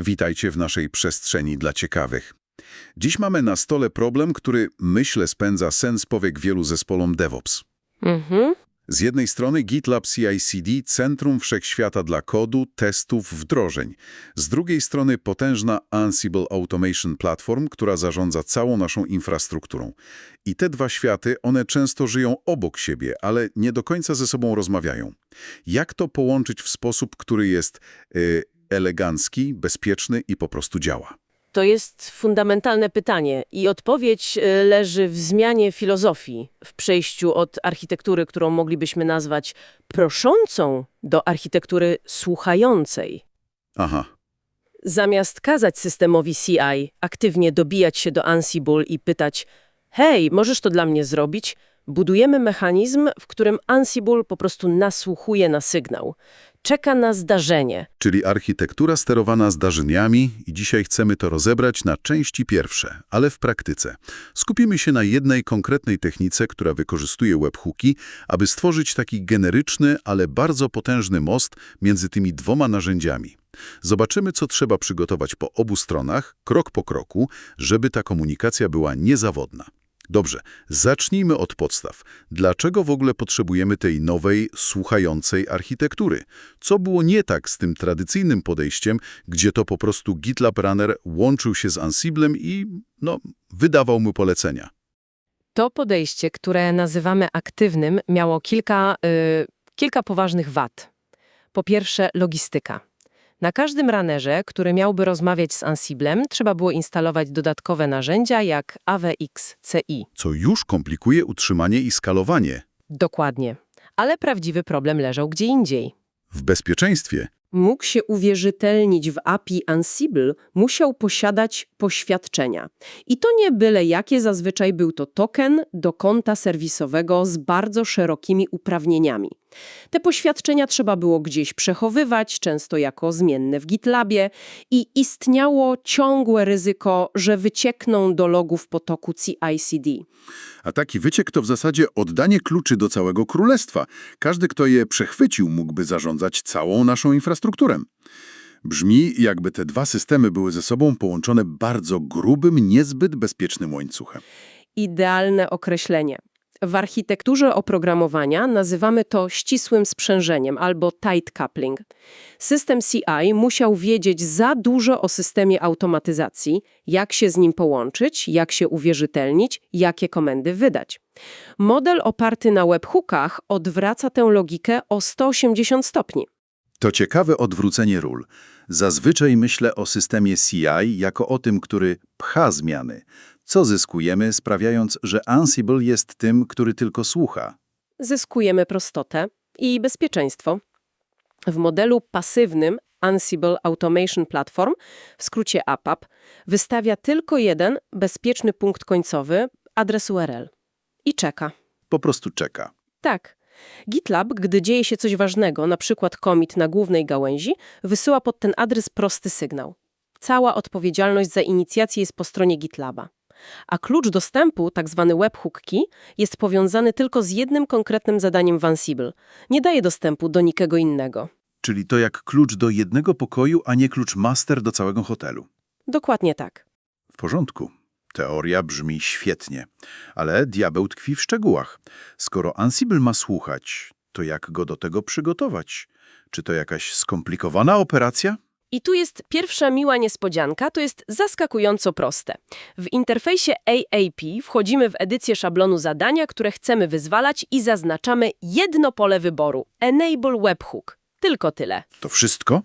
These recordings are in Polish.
Witajcie w naszej przestrzeni dla ciekawych. Dziś mamy na stole problem, który myślę spędza sens powiek wielu zespołom DevOps. Mhm. Z jednej strony GitLab CI/CD, centrum wszechświata dla kodu, testów, wdrożeń. Z drugiej strony potężna Ansible Automation Platform, która zarządza całą naszą infrastrukturą. I te dwa światy, one często żyją obok siebie, ale nie do końca ze sobą rozmawiają. Jak to połączyć w sposób, który jest y, elegancki, bezpieczny i po prostu działa? To jest fundamentalne pytanie i odpowiedź y, leży w zmianie filozofii, w przejściu od architektury, którą moglibyśmy nazwać proszącą, do architektury słuchającej. Aha, Zamiast kazać systemowi CI aktywnie dobijać się do Ansible i pytać hej, możesz to dla mnie zrobić? Budujemy mechanizm, w którym Ansible po prostu nasłuchuje na sygnał. Czeka na zdarzenie. czyli architektura sterowana zdarzeniami i dzisiaj chcemy to rozebrać na części pierwsze, ale w praktyce. Skupimy się na jednej konkretnej technice, która wykorzystuje webhooki, aby stworzyć taki generyczny, ale bardzo potężny most między tymi dwoma narzędziami. Zobaczymy, co trzeba przygotować po obu stronach, krok po kroku, żeby ta komunikacja była niezawodna. Dobrze, zacznijmy od podstaw. Dlaczego w ogóle potrzebujemy tej nowej, słuchającej architektury? Co było nie tak z tym tradycyjnym podejściem, gdzie to po prostu GitLab Runner łączył się z Ansiblem i, no, wydawał mu polecenia? To podejście, które nazywamy aktywnym, miało kilka, y, kilka poważnych wad. Po pierwsze, logistyka. Na każdym ranerze, który miałby rozmawiać z Ansiblem, trzeba było instalować dodatkowe narzędzia jak AWX CI. Co już komplikuje utrzymanie i skalowanie. Dokładnie. Ale prawdziwy problem leżał gdzie indziej. W bezpieczeństwie Mógł się uwierzytelnić w API Ansible, musiał posiadać poświadczenia. I to nie byle jakie, zazwyczaj był to token do konta serwisowego z bardzo szerokimi uprawnieniami. Te poświadczenia trzeba było gdzieś przechowywać, często jako zmienne w GitLabie i istniało ciągłe ryzyko, że wyciekną do logów potoku CI/CD. A taki wyciek to w zasadzie oddanie kluczy do całego królestwa. Każdy, kto je przechwycił, mógłby zarządzać całą naszą infrastrukturę. Brzmi, jakby te dwa systemy były ze sobą połączone bardzo grubym, niezbyt bezpiecznym łańcuchem. idealne określenie. W architekturze oprogramowania nazywamy to ścisłym sprzężeniem albo tight coupling. System CI musiał wiedzieć za dużo o systemie automatyzacji, jak się z nim połączyć, jak się uwierzytelnić, jakie komendy wydać. Model oparty na webhookach odwraca tę logikę o 180 stopni. To ciekawe odwrócenie ról. Zazwyczaj myślę o systemie CI jako o tym, który pcha zmiany. Co zyskujemy, sprawiając, że Ansible jest tym, który tylko słucha? zyskujemy prostotę i bezpieczeństwo. W modelu pasywnym Ansible Automation Platform, w skrócie APAP, wystawia tylko jeden bezpieczny punkt końcowy, adres URL. I czeka. Po prostu czeka. Tak. GitLab, gdy dzieje się coś ważnego, na przykład commit na głównej gałęzi, wysyła pod ten adres prosty sygnał. Cała odpowiedzialność za inicjację jest po stronie GitLaba. A klucz dostępu, tak zwany webhook key, jest powiązany tylko z jednym konkretnym zadaniem w Ansible. Nie daje dostępu do nikogo innego. Czyli to jak klucz do jednego pokoju, a nie klucz master do całego hotelu. Dokładnie tak. W porządku. Teoria brzmi świetnie, ale diabeł tkwi w szczegółach. Skoro Ansible ma słuchać, to jak go do tego przygotować? Czy to jakaś skomplikowana operacja? I tu jest pierwsza miła niespodzianka, to jest zaskakująco proste. W interfejsie AAP wchodzimy w edycję szablonu zadania, które chcemy wyzwalać i zaznaczamy jedno pole wyboru – Enable Webhook. Tylko tyle. To wszystko?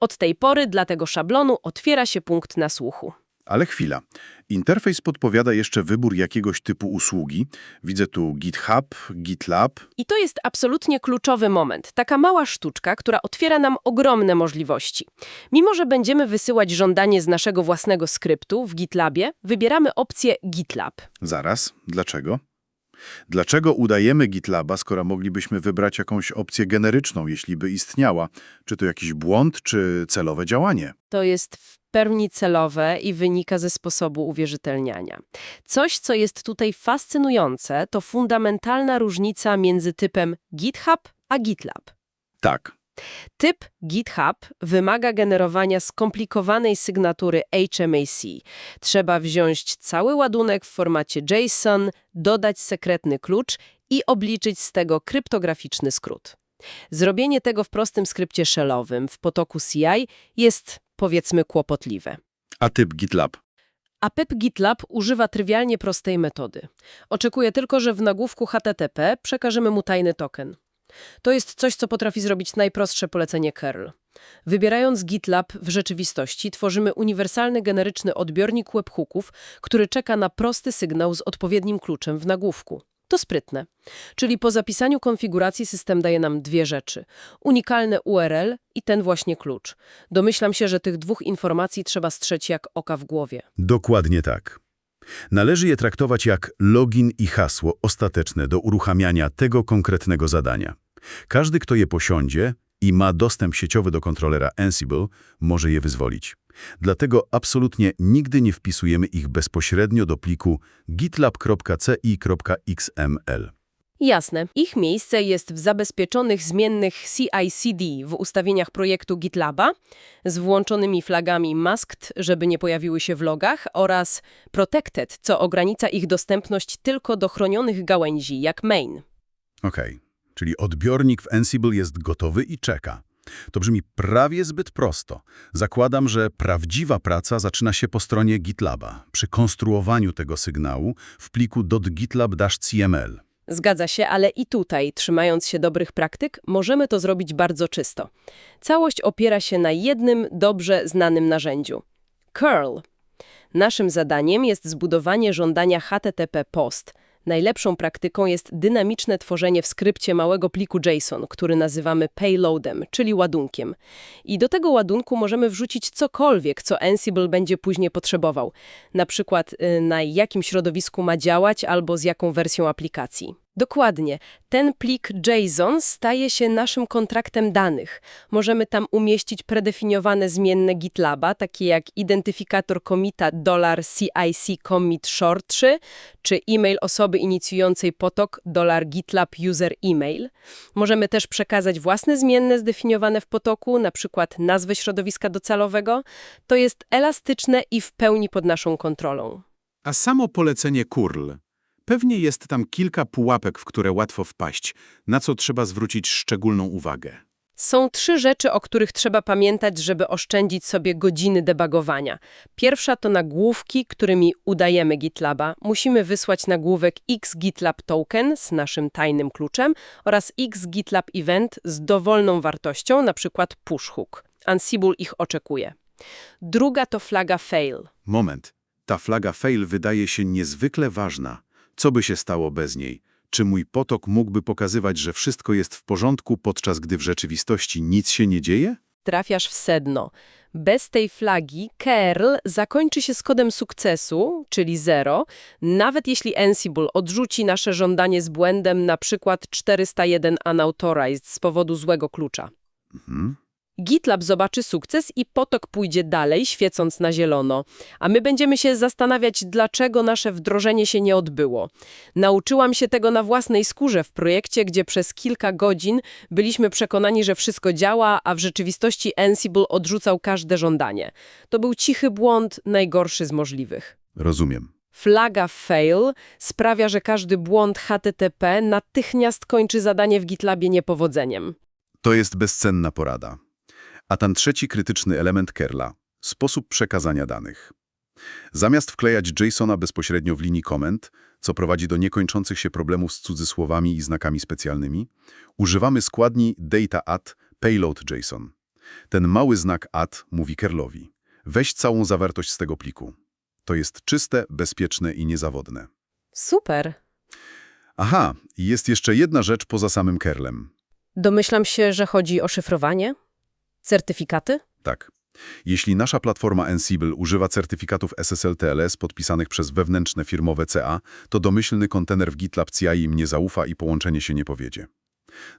Od tej pory dla tego szablonu otwiera się punkt nasłuchu. Ale chwila. Interfejs podpowiada jeszcze wybór jakiegoś typu usługi. Widzę tu GitHub, GitLab. I to jest absolutnie kluczowy moment. Taka mała sztuczka, która otwiera nam ogromne możliwości. Mimo, że będziemy wysyłać żądanie z naszego własnego skryptu w GitLabie, wybieramy opcję GitLab. Zaraz, dlaczego? Dlaczego udajemy GitLaba, skoro moglibyśmy wybrać jakąś opcję generyczną, jeśli by istniała? Czy to jakiś błąd, czy celowe działanie? To jest pełni celowe i wynika ze sposobu uwierzytelniania. Coś, co jest tutaj fascynujące, to fundamentalna różnica między typem GitHub a GitLab. Tak, Typ GitHub wymaga generowania skomplikowanej sygnatury HMAC. Trzeba wziąć cały ładunek w formacie JSON, dodać sekretny klucz i obliczyć z tego kryptograficzny skrót. Zrobienie tego w prostym skrypcie shellowym w potoku CI jest, powiedzmy, kłopotliwe. A typ GitLab? A pip GitLab używa trywialnie prostej metody. Oczekuje tylko, że w nagłówku HTTP przekażemy mu tajny token. To jest coś, co potrafi zrobić najprostsze polecenie curl. Wybierając GitLab w rzeczywistości tworzymy uniwersalny generyczny odbiornik webhooków, który czeka na prosty sygnał z odpowiednim kluczem w nagłówku. To sprytne. Czyli po zapisaniu konfiguracji system daje nam dwie rzeczy. Unikalne URL i ten właśnie klucz. Domyślam się, że tych dwóch informacji trzeba strzec jak oka w głowie. Dokładnie tak. Należy je traktować jak login i hasło ostateczne do uruchamiania tego konkretnego zadania. Każdy, kto je posiądzie i ma dostęp sieciowy do kontrolera Ansible, może je wyzwolić. Dlatego absolutnie nigdy nie wpisujemy ich bezpośrednio do pliku gitlab.ci.xml. Jasne. Ich miejsce jest w zabezpieczonych zmiennych CI/CD w ustawieniach projektu GitLaba z włączonymi flagami masked, żeby nie pojawiły się w logach oraz protected, co ogranicza ich dostępność tylko do chronionych gałęzi, jak main. Okej, czyli odbiornik w Ansible jest gotowy i czeka. To brzmi prawie zbyt prosto. Zakładam, że prawdziwa praca zaczyna się po stronie GitLaba, przy konstruowaniu tego sygnału w pliku .gitlab-cml. Zgadza się, ale i tutaj, trzymając się dobrych praktyk, możemy to zrobić bardzo czysto. Całość opiera się na jednym, dobrze znanym narzędziu. curl. Naszym zadaniem jest zbudowanie żądania HTTP POST. Najlepszą praktyką jest dynamiczne tworzenie w skrypcie małego pliku JSON, który nazywamy payloadem, czyli ładunkiem. I do tego ładunku możemy wrzucić cokolwiek, co Ansible będzie później potrzebował. Na przykład y, na jakim środowisku ma działać albo z jaką wersją aplikacji. Dokładnie. Ten plik JSON staje się naszym kontraktem danych. Możemy tam umieścić predefiniowane zmienne GitLaba, takie jak identyfikator commita $CIC commit short3, czy e-mail osoby inicjującej potok $GitLab user email. Możemy też przekazać własne zmienne zdefiniowane w potoku, na przykład nazwę środowiska docelowego. To jest elastyczne i w pełni pod naszą kontrolą. A samo polecenie curl. Pewnie jest tam kilka pułapek, w które łatwo wpaść, na co trzeba zwrócić szczególną uwagę. Są trzy rzeczy, o których trzeba pamiętać, żeby oszczędzić sobie godziny debugowania. Pierwsza to nagłówki, którymi udajemy GitLaba. Musimy wysłać nagłówek xGitlab token z naszym tajnym kluczem oraz xGitlab event z dowolną wartością, np. pushhook. Ansible ich oczekuje. Druga to flaga fail. Moment. Ta flaga fail wydaje się niezwykle ważna. Co by się stało bez niej? Czy mój potok mógłby pokazywać, że wszystko jest w porządku, podczas gdy w rzeczywistości nic się nie dzieje? trafiasz w sedno. Bez tej flagi curl zakończy się z kodem sukcesu, czyli 0, nawet jeśli Ansible odrzuci nasze żądanie z błędem na przykład 401 unauthorized z powodu złego klucza. Mhm. GitLab zobaczy sukces i potok pójdzie dalej, świecąc na zielono, a my będziemy się zastanawiać, dlaczego nasze wdrożenie się nie odbyło. Nauczyłam się tego na własnej skórze w projekcie, gdzie przez kilka godzin byliśmy przekonani, że wszystko działa, a w rzeczywistości Ansible odrzucał każde żądanie. To był cichy błąd, najgorszy z możliwych. Rozumiem. Flaga fail sprawia, że każdy błąd HTTP natychmiast kończy zadanie w GitLabie niepowodzeniem. To jest bezcenna porada. A ten trzeci krytyczny element curla – sposób przekazania danych. Zamiast wklejać JSON-a bezpośrednio w linii komend, co prowadzi do niekończących się problemów z cudzysłowami i znakami specjalnymi, używamy składni data add payload JSON. Ten mały znak add mówi curlowi. Weź całą zawartość z tego pliku. To jest czyste, bezpieczne i niezawodne. Super. Aha, jest jeszcze jedna rzecz poza samym curlem. Domyślam się, że chodzi o szyfrowanie? Certyfikaty? Tak. Jeśli nasza platforma Ansible używa certyfikatów SSL-TLS podpisanych przez wewnętrzne firmowe CA, to domyślny kontener w GitLab CI im nie zaufa i połączenie się nie powiedzie.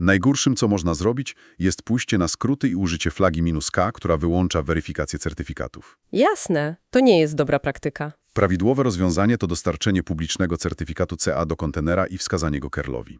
Najgorszym, co można zrobić, jest pójście na skróty i użycie flagi "-k", która wyłącza weryfikację certyfikatów. Jasne, to nie jest dobra praktyka. Prawidłowe rozwiązanie to dostarczenie publicznego certyfikatu CA do kontenera i wskazanie go curlowi.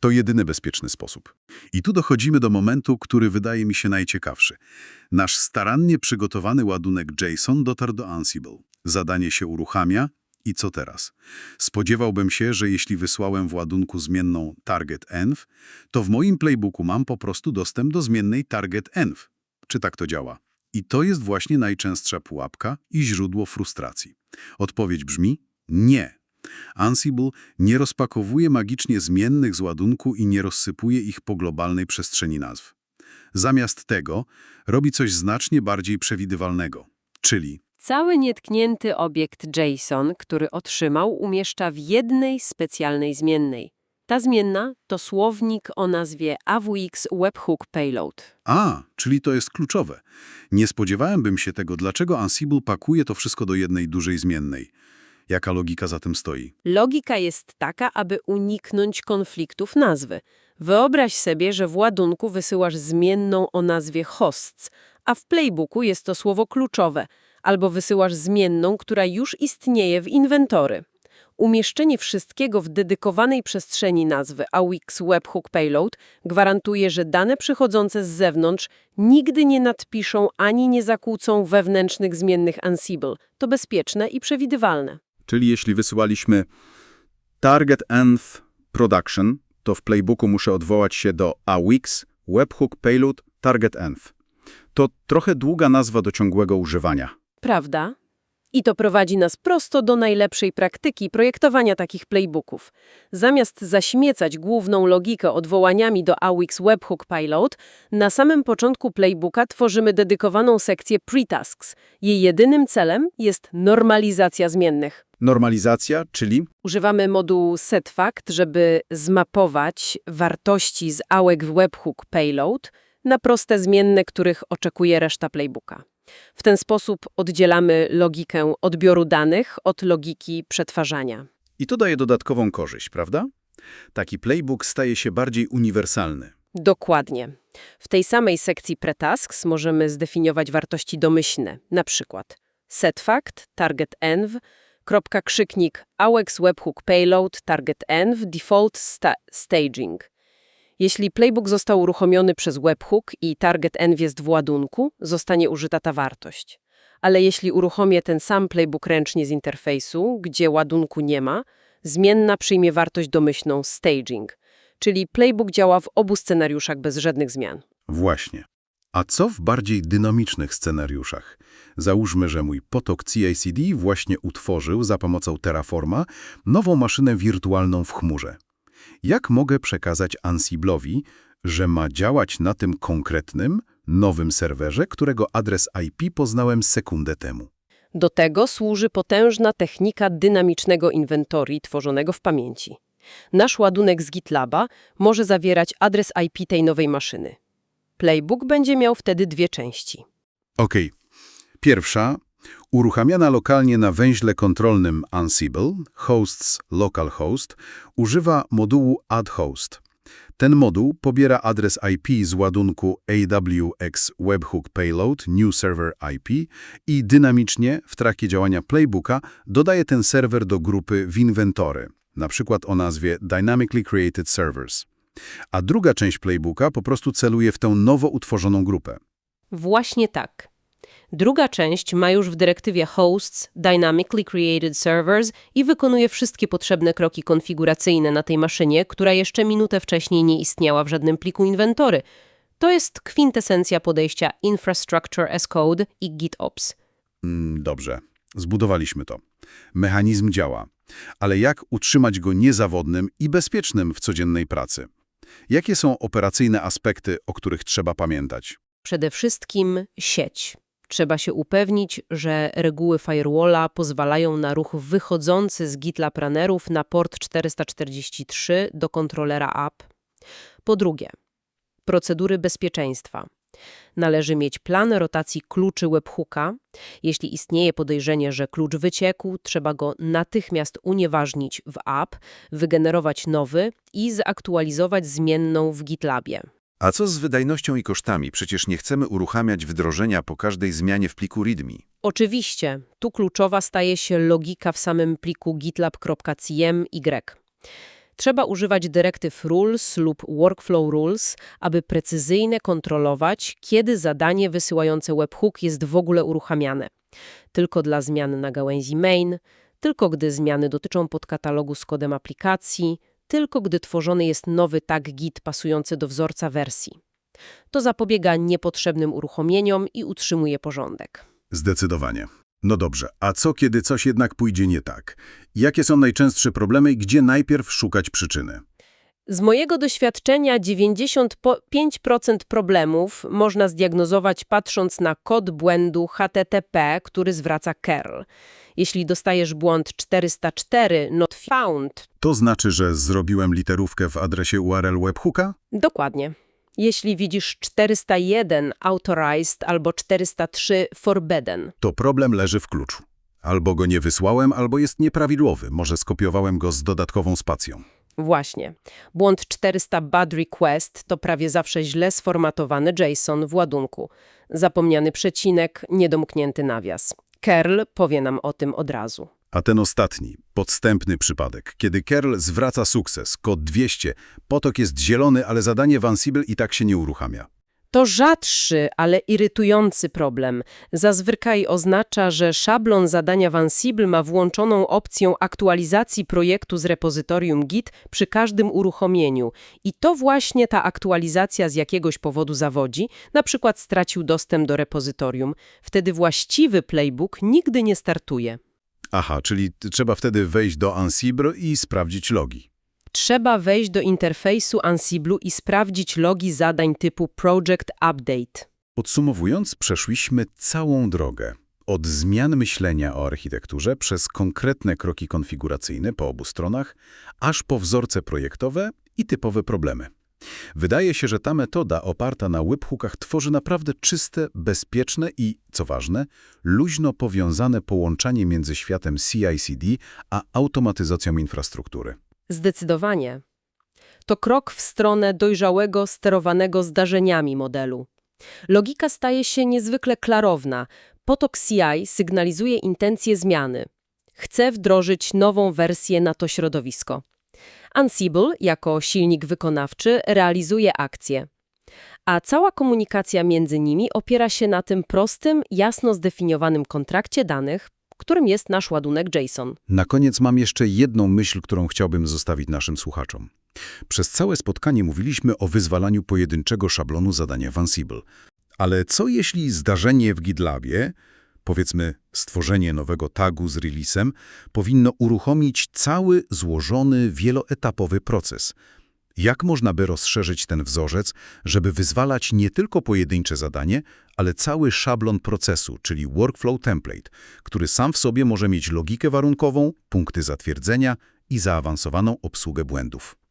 To jedyny bezpieczny sposób. I tu dochodzimy do momentu, który wydaje mi się najciekawszy. Nasz starannie przygotowany ładunek JSON dotarł do Ansible. Zadanie się uruchamia i co teraz? Spodziewałbym się, że jeśli wysłałem w ładunku zmienną target.env, to w moim playbooku mam po prostu dostęp do zmiennej target.env. Czy tak to działa? I to jest właśnie najczęstsza pułapka i źródło frustracji. Odpowiedź brzmi nie. Ansible nie rozpakowuje magicznie zmiennych z ładunku i nie rozsypuje ich po globalnej przestrzeni nazw. Zamiast tego robi coś znacznie bardziej przewidywalnego, czyli Cały nietknięty obiekt JSON, który otrzymał, umieszcza w jednej specjalnej zmiennej. Ta zmienna to słownik o nazwie AWX Webhook Payload. A, czyli to jest kluczowe. Nie spodziewałem bym się tego, dlaczego Ansible pakuje to wszystko do jednej dużej zmiennej. Jaka logika za tym stoi? Logika jest taka, aby uniknąć konfliktów nazwy. Wyobraź sobie, że w ładunku wysyłasz zmienną o nazwie hosts, a w playbooku jest to słowo kluczowe, albo wysyłasz zmienną, która już istnieje w inwentory. Umieszczenie wszystkiego w dedykowanej przestrzeni nazwy AWX Webhook Payload gwarantuje, że dane przychodzące z zewnątrz nigdy nie nadpiszą ani nie zakłócą wewnętrznych zmiennych Ansible. To bezpieczne i przewidywalne. Czyli jeśli wysyłaliśmy target env production, to w playbooku muszę odwołać się do AWX webhook payload target env. To trochę długa nazwa do ciągłego używania. Prawda? I to prowadzi nas prosto do najlepszej praktyki projektowania takich playbooków. Zamiast zaśmiecać główną logikę odwołaniami do AWX Webhook Payload, na samym początku playbooka tworzymy dedykowaną sekcję pretasks. Jej jedynym celem jest normalizacja zmiennych. Normalizacja, czyli Używamy modułu setFact, żeby zmapować wartości z AWX Webhook Payload na proste zmienne, których oczekuje reszta playbooka. W ten sposób oddzielamy logikę odbioru danych od logiki przetwarzania. i to daje dodatkową korzyść, prawda? Taki playbook staje się bardziej uniwersalny. Dokładnie. W tej samej sekcji pretasks możemy zdefiniować wartości domyślne, na przykład setFact, target.env, krzyknik AWX Webhook Payload, target.env, default sta staging. Jeśli playbook został uruchomiony przez webhook i target.env jest w ładunku, zostanie użyta ta wartość. Ale jeśli uruchomię ten sam playbook ręcznie z interfejsu, gdzie ładunku nie ma, zmienna przyjmie wartość domyślną staging, czyli playbook działa w obu scenariuszach bez żadnych zmian. Właśnie. A co w bardziej dynamicznych scenariuszach? Załóżmy, że mój potok CI/CD właśnie utworzył za pomocą Terraforma nową maszynę wirtualną w chmurze. Jak mogę przekazać Ansible'owi, że ma działać na tym konkretnym, nowym serwerze, którego adres IP poznałem sekundę temu? Do tego służy potężna technika dynamicznego inwentory tworzonego w pamięci. Nasz ładunek z GitLaba może zawierać adres IP tej nowej maszyny. Playbook będzie miał wtedy dwie części. Okej. Pierwsza, uruchamiana lokalnie na węźle kontrolnym Ansible, hosts localhost, używa modułu addHost. Ten moduł pobiera adres IP z ładunku AWX Webhook Payload New Server IP i dynamicznie w trakcie działania playbooka dodaje ten serwer do grupy w inwentory, na przykład o nazwie Dynamically Created Servers. A druga część playbooka po prostu celuje w tę nowo utworzoną grupę. Właśnie tak. Druga część ma już w dyrektywie hosts Dynamically Created Servers i wykonuje wszystkie potrzebne kroki konfiguracyjne na tej maszynie, która jeszcze minutę wcześniej nie istniała w żadnym pliku inwentory. To jest kwintesencja podejścia Infrastructure as Code i GitOps. Mm, Dobrze, zbudowaliśmy to. Mechanizm działa, ale jak utrzymać go niezawodnym i bezpiecznym w codziennej pracy? Jakie są operacyjne aspekty, o których trzeba pamiętać? Przede wszystkim sieć. Trzeba się upewnić, że reguły firewalla pozwalają na ruch wychodzący z GitLab runnerów na port 443 do kontrolera app. Po drugie, procedury bezpieczeństwa. Należy mieć plan rotacji kluczy webhooka. Jeśli istnieje podejrzenie, że klucz wyciekł, trzeba go natychmiast unieważnić w app, wygenerować nowy i zaktualizować zmienną w GitLabie. A co z wydajnością i kosztami? Przecież nie chcemy uruchamiać wdrożenia po każdej zmianie w pliku README. Oczywiście, tu kluczowa staje się logika w samym pliku gitlab.cmy. Trzeba używać dyrektyw rules lub workflow rules, aby precyzyjnie kontrolować, kiedy zadanie wysyłające webhook jest w ogóle uruchamiane. Tylko dla zmian na gałęzi main, tylko gdy zmiany dotyczą podkatalogu z kodem aplikacji, tylko gdy tworzony jest nowy tag git pasujący do wzorca wersji. To zapobiega niepotrzebnym uruchomieniom i utrzymuje porządek. Zdecydowanie. No dobrze, a co kiedy coś jednak pójdzie nie tak? Jakie są najczęstsze problemy i gdzie najpierw szukać przyczyny? Z mojego doświadczenia 95% problemów można zdiagnozować patrząc na kod błędu HTTP, który zwraca curl. Jeśli dostajesz błąd 404 not found, To znaczy, że zrobiłem literówkę w adresie URL webhooka? dokładnie. Jeśli widzisz 401 authorized albo 403 forbidden, To problem leży w kluczu. Albo go nie wysłałem, albo jest nieprawidłowy. Może skopiowałem go z dodatkową spacją. Właśnie. Błąd 400 bad request to prawie zawsze źle sformatowany JSON w ładunku. Zapomniany przecinek, niedomknięty nawias. Curl powie nam o tym od razu. A ten ostatni, podstępny przypadek, kiedy curl zwraca sukces, kod 200, potok jest zielony, ale zadanie w Ansible i tak się nie uruchamia. To rzadszy, ale irytujący problem. Zazwyczaj oznacza, że szablon zadania w Ansible ma włączoną opcję aktualizacji projektu z repozytorium Git przy każdym uruchomieniu. I to właśnie ta aktualizacja z jakiegoś powodu zawodzi, na przykład stracił dostęp do repozytorium. Wtedy właściwy playbook nigdy nie startuje. Aha, czyli trzeba wtedy wejść do Ansible i sprawdzić logi. Trzeba wejść do interfejsu Ansiblu i sprawdzić logi zadań typu Project Update. Podsumowując, przeszliśmy całą drogę. Od zmian myślenia o architekturze przez konkretne kroki konfiguracyjne po obu stronach, aż po wzorce projektowe i typowe problemy. Wydaje się, że ta metoda oparta na webhookach tworzy naprawdę czyste, bezpieczne i, co ważne, luźno powiązane połączenie między światem CI/CD a automatyzacją infrastruktury. Zdecydowanie. To krok w stronę dojrzałego, sterowanego zdarzeniami modelu. Logika staje się niezwykle klarowna. Potok CI sygnalizuje intencje zmiany. Chce wdrożyć nową wersję na to środowisko. Ansible, jako silnik wykonawczy, realizuje akcję. A cała komunikacja między nimi opiera się na tym prostym, jasno zdefiniowanym kontrakcie danych, którym jest nasz ładunek JSON. Na koniec mam jeszcze jedną myśl, którą chciałbym zostawić naszym słuchaczom. Przez całe spotkanie mówiliśmy o wyzwalaniu pojedynczego szablonu zadania w Ansible. Ale co jeśli zdarzenie w GitLabie, powiedzmy stworzenie nowego tagu z releasem, powinno uruchomić cały złożony, wieloetapowy proces? Jak można by rozszerzyć ten wzorzec, żeby wyzwalać nie tylko pojedyncze zadanie, ale cały szablon procesu, czyli workflow template, który sam w sobie może mieć logikę warunkową, punkty zatwierdzenia i zaawansowaną obsługę błędów?